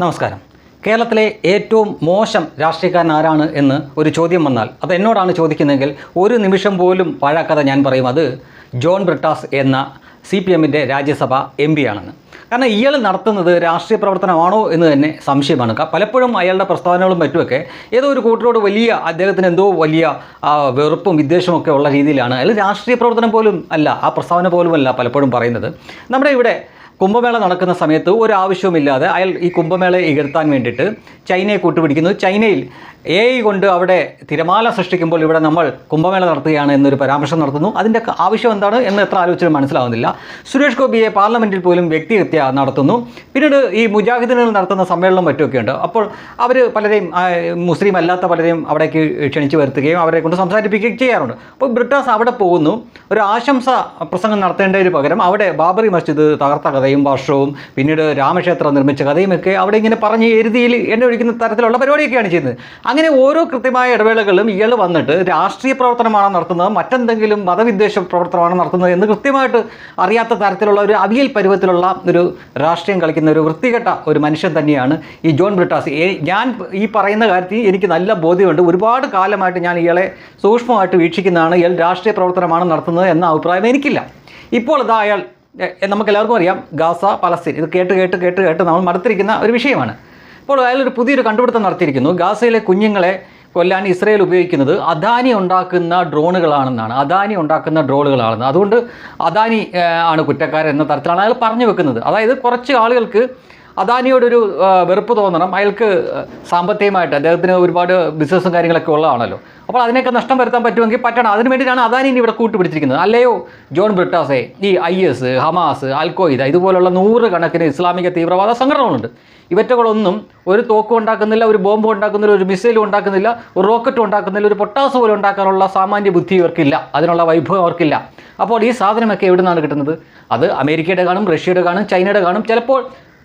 നമസ്കാരം. കേരളത്തിലെ ഏറ്റവും മോശം രാഷ്ട്രീയക്കാരൻ ആരാണ് എന്ന് ഒരു ചോദ്യം വന്നാൽ അത് എന്നോടാണ് ചോദിക്കുന്നതെങ്കിൽ ഒരു നിമിഷം പോലും പാഴാക്കാതെ ഞാൻ പറയും അത് ജോൺ ബ്രിട്ടാസ് എന്ന സി പി എമ്മിന്റെ രാജ്യസഭ എം പി ആണെന്ന്. കാരണം ഇയാൾ നടത്തുന്നത് രാഷ്ട്രീയ പ്രവർത്തനമാണോ എന്ന് തന്നെ സംശയമാണ്. പലപ്പോഴും അയാളുടെ പ്രസ്താവനകളും മറ്റുമൊക്കെ ഏതോ ഒരു കൂട്ടരോട് വലിയ അദ്ദേഹത്തിന് എന്തോ വലിയ വെറുപ്പും വിദ്വേഷമൊക്കെ ഉള്ള രീതിയിലാണ്. അയാൾ രാഷ്ട്രീയ പ്രവർത്തനം പോലും അല്ല ആ പ്രസ്താവന പോലുമല്ല പലപ്പോഴും പറയുന്നത്. നമ്മുടെ ഇവിടെ കുംഭമേള നടക്കുന്ന സമയത്ത് ഒരു ആവശ്യവുമില്ലാതെ അയാൾ ഈ കുംഭമേളയെ ഇകഴ്ത്താൻ വേണ്ടിയിട്ട് ചൈനയെ കൂട്ടുപിടിക്കുന്നു. ചൈനയിൽ എ ഐ കൊണ്ട് അവിടെ തിരമാല സൃഷ്ടിക്കുമ്പോൾ ഇവിടെ നമ്മൾ കുംഭമേള നടത്തുകയാണ് എന്നൊരു പരാമർശം നടത്തുന്നു. അതിന്റെ ആവശ്യം എന്താണ് എന്ന് എത്ര ആലോചിച്ചാലും മനസ്സിലാവുന്നില്ല. സുരേഷ് ഗോപിയെ പാർലമെന്റിൽ പോലും വ്യക്തിഹത്യ നടത്തുന്നു. പിന്നീട് ഈ മുജാഹിദിനുകൾ നടത്തുന്ന സമ്മേളനം മറ്റുമൊക്കെ ഉണ്ട്. അപ്പോൾ അവർ പലരെയും മുസ്ലിം അല്ലാത്ത പലരെയും അവിടേക്ക് ക്ഷണിച്ചു വരുത്തുകയും അവരെ കൊണ്ട് സംസാരിപ്പിക്കുകയും ചെയ്യാറുണ്ട്. അപ്പോൾ ബ്രിട്ടാസ് അവിടെ പോകുന്നു. ഒരു ആശംസ പ്രസംഗം നടത്തേണ്ടതിന് പകരം അവിടെ ബാബറി മസ്ജിദ് തകർത്ത കഥയും വർഷവും പിന്നീട് രാമക്ഷേത്രം നിർമ്മിച്ച കഥയും ഒക്കെ അവിടെ ഇങ്ങനെ പറഞ്ഞ് എഴുതിയിൽ എന്നെ ഒഴിക്കുന്ന തരത്തിലുള്ള പരിപാടിയൊക്കെയാണ് ചെയ്യുന്നത്. അങ്ങനെ ഓരോ കൃത്യമായ ഇടവേളകളിലും ഇയാൾ വന്നിട്ട് രാഷ്ട്രീയ പ്രവർത്തനമാണ് നടത്തുന്നത് മറ്റെന്തെങ്കിലും മതവിദ്വേഷ പ്രവർത്തനമാണ് നടത്തുന്നത് എന്ന് കൃത്യമായിട്ട് അറിയാത്ത തരത്തിലുള്ള ഒരു അവിയൽ പരുവത്തിലുള്ള ഒരു രാഷ്ട്രീയം കളിക്കുന്ന ഒരു വൃത്തികെട്ട ഒരു മനുഷ്യൻ തന്നെയാണ് ഈ ജോൺ ബ്രിട്ടാസ്. ഞാൻ ഈ പറയുന്ന കാര്യത്തിൽ എനിക്ക് നല്ല ബോധ്യമുണ്ട്. ഒരുപാട് കാലമായിട്ട് ഞാൻ ഇയാളെ സൂക്ഷ്മമായിട്ട് വീക്ഷിക്കുന്നതാണ് ഇയാൾ രാഷ്ട്രീയ പ്രവർത്തനമാണ് നടത്തുന്നത് എന്ന അഭിപ്രായം എനിക്കില്ല. ഇപ്പോൾ ഇതാ അയാൾ നമുക്ക് എല്ലാവർക്കും അറിയാം ഗാസ പലസ്തീൻ. ഇത് കേട്ട് കേട്ട് കേട്ട് കേട്ട് നമ്മൾ മടുത്തിരിക്കുന്ന ഒരു വിഷയമാണ്. ഇപ്പോൾ അയാളൊരു പുതിയൊരു കണ്ടുപിടുത്തം നടത്തിയിരിക്കുന്നു. ഗാസയിലെ കുഞ്ഞുങ്ങളെ കൊല്ലാൻ ഇസ്രയേൽ ഉപയോഗിക്കുന്നത് അദാനി ഉണ്ടാക്കുന്ന ഡ്രോണുകളാണെന്നാണ്. അദാനി ഉണ്ടാക്കുന്ന ഡ്രോണുകളാണെന്ന്. അതുകൊണ്ട് അദാനി ആണ് കുറ്റക്കാരൻ എന്ന തരത്തിലാണ് അയാൾ പറഞ്ഞു വെക്കുന്നത്. അതായത് കുറച്ച് ആളുകൾക്ക് അദാനിയോടൊരു വെറുപ്പ് തോന്നണം. അയാൾക്ക് സാമ്പത്തികമായിട്ട് അദ്ദേഹത്തിന് ഒരുപാട് ബിസിനസ്സും കാര്യങ്ങളൊക്കെ ഉള്ളതാണല്ലോ. അപ്പോൾ അതിനൊക്കെ നഷ്ടം വരുത്താൻ പറ്റുമെങ്കിൽ പറ്റണം. അതിന് വേണ്ടിയിട്ടാണ് അദാനി ഇവിടെ കൂട്ടുപിടിച്ചിരിക്കുന്നത്. അല്ലയോ ജോൺ ബ്രിട്ടാസെ ഈ ഐ എസ് ഹമാസ് അൽക്കോയിദ ഇതുപോലുള്ള നൂറുകണക്കിന് ഇസ്ലാമിക തീവ്രവാദ സംഘടനകളുണ്ട്. ഇവറ്റകളൊന്നും ഒരു തോക്കും ഉണ്ടാക്കുന്നില്ല ഒരു ബോംബ് ഉണ്ടാക്കുന്നില്ല ഒരു മിസൈലും ഉണ്ടാക്കുന്നില്ല ഒരു റോക്കറ്റ് ഉണ്ടാക്കുന്നില്ല ഒരു പൊട്ടാസ് പോലും ഉണ്ടാക്കാനുള്ള സാമാന്യ ബുദ്ധി ഇവർക്കില്ല. അതിനുള്ള വൈഭവം അവർക്കില്ല. അപ്പോൾ ഈ സാധനമൊക്കെ എവിടെ നിന്നാണ് കിട്ടുന്നത്? അത് അമേരിക്കയുടെ കാണും റഷ്യയുടെ കാണും ചൈനയുടെ കാണും. ചിലപ്പോൾ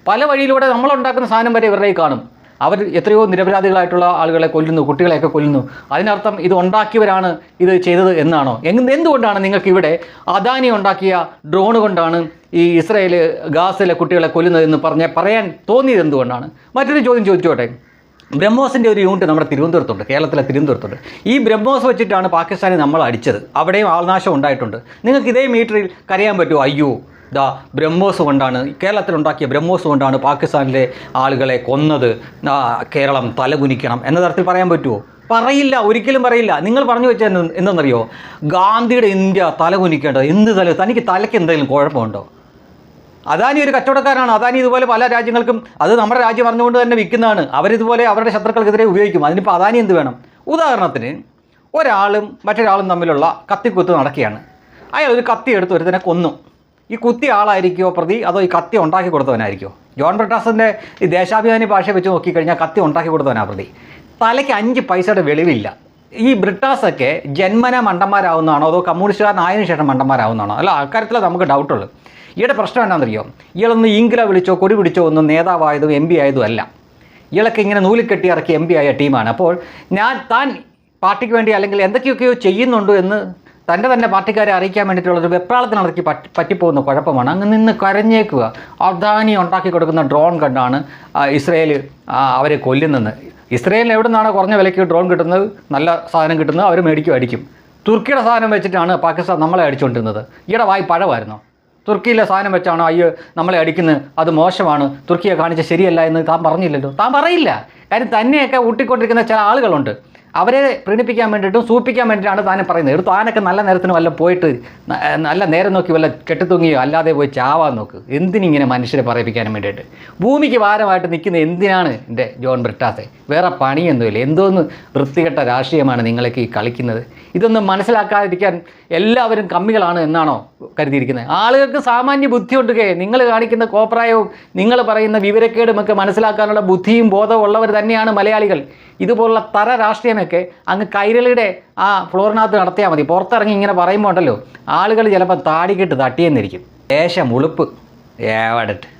പല വഴിയിലൂടെ നമ്മൾ ഉണ്ടാക്കുന്ന സാധനം വരെ ഇവരുടെ കാണും. അവർ എത്രയോ നിരപരാധികളായിട്ടുള്ള ആളുകളെ കൊല്ലുന്നു കുട്ടികളെയൊക്കെ കൊല്ലുന്നു. അതിനർത്ഥം ഇത് ഉണ്ടാക്കിയവരാണ് ഇത് ചെയ്തത് എന്നാണോ? എന്തുകൊണ്ടാണ് നിങ്ങൾക്ക് ഇവിടെ അദാനി ഉണ്ടാക്കിയ ഡ്രോൺ കൊണ്ടാണ് ഈ ഇസ്രയേൽ ഗാസിലെ കുട്ടികളെ കൊല്ലുന്നതെന്ന് പറഞ്ഞ് പറയാൻ തോന്നിയത് എന്തുകൊണ്ടാണ്? മറ്റൊരു ചോദ്യം ചോദിച്ചോട്ടെ. ബ്രഹ്മോസിന്റെ ഒരു യൂണിറ്റ് നമ്മുടെ തിരുവനന്തപുരത്തുണ്ട് കേരളത്തിലെ തിരുവനന്തപുരത്തുണ്ട്. ഈ ബ്രഹ്മോസ് വെച്ചിട്ടാണ് പാകിസ്ഥാനെ നമ്മൾ അടിച്ചത് അവിടെയും ആൾനാശം ഉണ്ടായിട്ടുണ്ട്. നിങ്ങൾക്ക് ഇതേ മീറ്ററിൽ കരയാൻ പറ്റുമോ? അയ്യോ. ദാ ബ്രഹ്മോസ് കൊണ്ടാണ് കേരളത്തിലുണ്ടാക്കിയ ബ്രഹ്മോസ് കൊണ്ടാണ് പാകിസ്ഥാനിലെ ആളുകളെ കൊന്നത്. കേരളം തലകുനിക്കണം. എന്ന തരത്തിൽ പറയാൻ പറ്റുമോ പറയില്ല. ഒരിക്കലും പറയില്ല. നിങ്ങൾ പറഞ്ഞു വെച്ചാൽ എന്തെന്നറിയോ? ഗാന്ധിയുടെ ഇന്ത്യ തലകുനിക്കേണ്ടത് എന്ത് തല തനിക്ക് തലയ്ക്ക് എന്തെങ്കിലും കുഴപ്പമുണ്ടോ? അദാനി ഒരു കച്ചവടക്കാരാണ് അദാനി ഇതുപോലെ പല രാജ്യങ്ങൾക്കും അത് നമ്മുടെ രാജ്യം അറിഞ്ഞുകൊണ്ട് തന്നെ വിൽക്കുന്നതാണ്. അവരിതുപോലെ അവരുടെ ശത്രുക്കൾക്കെതിരെ ഉപയോഗിക്കും. അതിനിപ്പോൾ അദാനി എന്ത് വേണം? ഉദാഹരണത്തിന് ഒരാളും മറ്റൊരാളും തമ്മിലുള്ള കത്തിക്കുത്ത് നടക്കുകയാണ്. അയാൾ ഒരു കത്തി എടുത്ത് ഒരുത്തനെ കൊന്നു. ഈ കുത്തിയ ആളായിരിക്കുമോ പ്രതി? അതോ ഈ കത്തി ഉണ്ടാക്കി കൊടുത്തവനായിരിക്കുമോ ജോൺ ബ്രിട്ടാസിന്റെ ഈ ദേശാഭിമാനി ഭാഷ വെച്ച് നോക്കിക്കഴിഞ്ഞാൽ കത്തി ഉണ്ടാക്കി കൊടുത്തവനാ പ്രതി. തലയ്ക്ക് അഞ്ച് പൈസയുടെ വെളിവില്ല. ഈ ബ്രിട്ടാസൊക്കെ ജന്മന മണ്ടന്മാരാവുന്നതാണോ അതോ കമ്മ്യൂണിസ്റ്റുകാരനായതിനു ശേഷം മണ്ടന്മാരാവുന്നതാണോ? അല്ല അക്കാര്യത്തിൽ നമുക്ക് ഡൗട്ടുള്ളൂ. ഈയുടെ പ്രശ്നം എന്താണെന്നറിയോ? ഇയാളൊന്ന് ഇംഗ്ല വിളിച്ചോ കൊടി പിടിച്ചോ ഒന്നും നേതാവായതും എം പി ആയതും അല്ല. ഇയാളൊക്കെ ഇങ്ങനെ നൂലിൽ കെട്ടി ഇറക്കി എം പി ആയ ടീമാണ്. അപ്പോൾ ഞാൻ താൻ പാർട്ടിക്ക് വേണ്ടി അല്ലെങ്കിൽ എന്തൊക്കെയൊക്കെയോ ചെയ്യുന്നുണ്ടോ എന്ന് തന്റെ തന്നെ പാർട്ടിക്കാരെ അറിയിക്കാൻ വേണ്ടിയിട്ടുള്ളൊരു ഇറക്കി പറ്റി പറ്റിപ്പോകുന്ന കുഴപ്പമാണ്. അങ്ങ് നിന്ന് കരഞ്ഞേക്കുക. അദാനി ഉണ്ടാക്കി കൊടുക്കുന്ന ഡ്രോൺ കണ്ടാണ് ഇസ്രയേൽ അവരെ കൊല്ലുന്നത്. ഇസ്രയേലിന് എവിടെ നിന്നാണ് കുറഞ്ഞ വിലയ്ക്ക് ഡ്രോൺ കിട്ടുന്നത് നല്ല സാധനം കിട്ടുന്നത് അവർ മേടിക്കും അടിക്കും തുർക്കിയുടെ സാധനം വെച്ചിട്ടാണ് പാകിസ്ഥാൻ നമ്മളെ അടിച്ചുകൊണ്ടിരുന്നത് ഈയുടെ വായി പഴമായിരുന്നു? തുർക്കിയിലെ സാധനം വെച്ചാണോ അയ്യോ നമ്മളെ അടിക്കുന്നത്? അത് മോശമാണ്. തുർക്കിയെ കാണിച്ച ശരിയല്ല എന്ന് താൻ പറഞ്ഞില്ലല്ലോ. താൻ പറയില്ല. കാര്യം തന്നെയൊക്കെ ഊട്ടിക്കൊണ്ടിരിക്കുന്ന ചില ആളുകളുണ്ട്. അവരെ പ്രീണിപ്പിക്കാൻ വേണ്ടിയിട്ടും സൂപ്പിക്കാൻ വേണ്ടിയിട്ടാണ് താനും പറയുന്നത്. എടുത്തു താനൊക്കെ നല്ല നേരത്തിന് വല്ല പോയിട്ട് നല്ല നേരം നോക്കി വല്ല കെട്ടിത്തൂങ്ങിയോ അല്ലാതെ പോയി ചാവാൻ നോക്ക്. എന്തിനിങ്ങനെ മനുഷ്യരെ പറയിപ്പിക്കാനും വേണ്ടിയിട്ട്? ഭൂമിക്ക് ഭാരമായിട്ട് നിൽക്കുന്ന എന്തിനാണ് എന്റെ ജോൺ ബ്രിട്ടാസെ? വേറെ പണിയൊന്നുമില്ല. എന്തോന്ന് വൃത്തികെട്ട രാഷ്ട്രീയമാണ് നിങ്ങളൊക്കെ ഈ കളിക്കുന്നത്? ഇതൊന്നും മനസ്സിലാക്കാതിരിക്കാൻ എല്ലാവരും കമ്മികളാണ് എന്നാണോ കരുതിയിരിക്കുന്നത്. ആളുകൾക്ക് സാമാന്യ ബുദ്ധിയുണ്ട് കേ. നിങ്ങൾ കാണിക്കുന്ന കോപ്രായവും നിങ്ങൾ പറയുന്ന വിവരക്കേടും ഒക്കെ മനസ്സിലാക്കാനുള്ള ബുദ്ധിയും ബോധവും ഉള്ളവർ തന്നെയാണ് മലയാളികൾ. ഇതുപോലുള്ള തര രാഷ്ട്രീയമൊക്കെ അങ്ങ് കൈരളിയുടെ ആ ഫ്ലോറിനകത്ത് നടത്തിയാൽ മതി. പുറത്തിറങ്ങി ഇങ്ങനെ പറയുമ്പോൾ ഉണ്ടല്ലോ ആളുകൾ ചിലപ്പോൾ താടികെട്ട് തട്ടിയെന്നിരിക്കും. ദേശം ഉളുപ്പ്. ഏവടട്ട്.